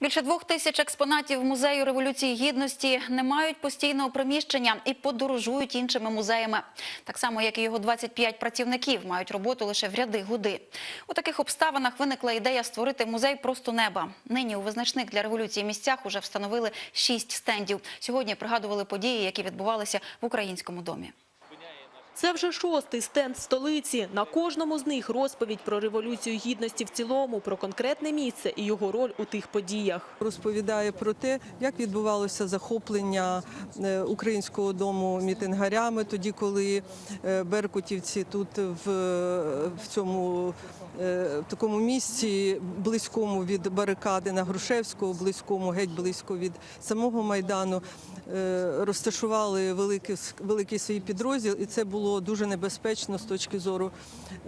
Більше двох тисяч експонатів музею революції гідності не мають постійного приміщення і подорожують іншими музеями. Так само, як і його 25 працівників мають роботу лише в ряди годи. У таких обставинах виникла ідея створити музей просто неба. Нині у визначних для революції місцях уже встановили шість стендів. Сьогодні пригадували події, які відбувалися в українському домі. Це вже шостий стенд столиці. На кожному з них розповідь про революцію гідності в цілому, про конкретне місце і його роль у тих подіях. розповідає про те, як відбувалося захоплення е, українського дому мітингарями, тоді, коли е, беркутівці тут в, в цьому е, в такому місці, близькому від барикади на Грушевського, близькому, геть близько від самого майдану, розташували великий, великий свій підрозділ, і це було дуже небезпечно з точки зору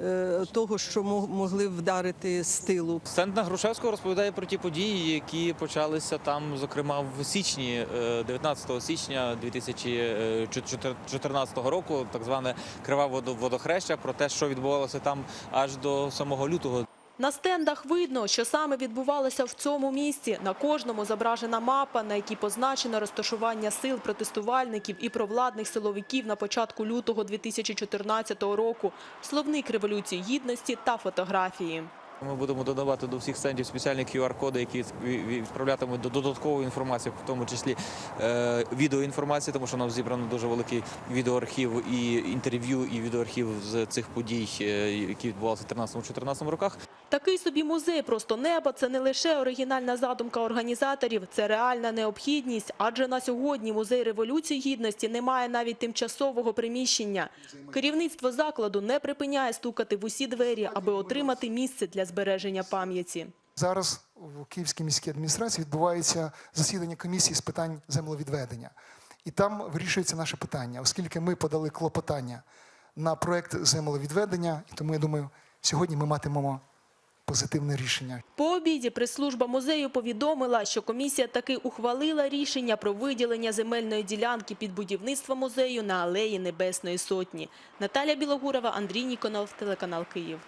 е, того, що мо- могли вдарити з тилу. Стенд на Грушевського розповідає про ті події, які почалися там, зокрема, в січні, е, 19 січня 2014 року, так зване криваве водо- водохреща, про те, що відбувалося там аж до самого лютого. На стендах видно, що саме відбувалося в цьому місці. На кожному зображена мапа, на якій позначено розташування сил протестувальників і провладних силовиків на початку лютого 2014 року, словник революції гідності та фотографії. Ми будемо додавати до всіх стендів спеціальні QR-коди, які від- відправлятимуть до додаткову інформацію, в тому числі е, відеоінформації, тому що у нас зібрано дуже великий відеоархів і інтерв'ю, і відеоархів з цих подій, е, які відбувалися в 13-14 роках. Такий собі музей «Просто небо» – це не лише оригінальна задумка організаторів, це реальна необхідність, адже на сьогодні музей революції гідності не має навіть тимчасового приміщення. Керівництво закладу не припиняє стукати в усі двері, аби отримати місце для збереження пам'яті. Зараз в Київській міській адміністрації відбувається засідання комісії з питань землевідведення. І там вирішується наше питання, оскільки ми подали клопотання на проект землевідведення, і тому я думаю, сьогодні ми матимемо позитивне рішення. По обіді прес-служба музею повідомила, що комісія таки ухвалила рішення про виділення земельної ділянки під будівництво музею на алеї Небесної Сотні. Наталя Білогурова, Андрій Ніконов, телеканал Київ.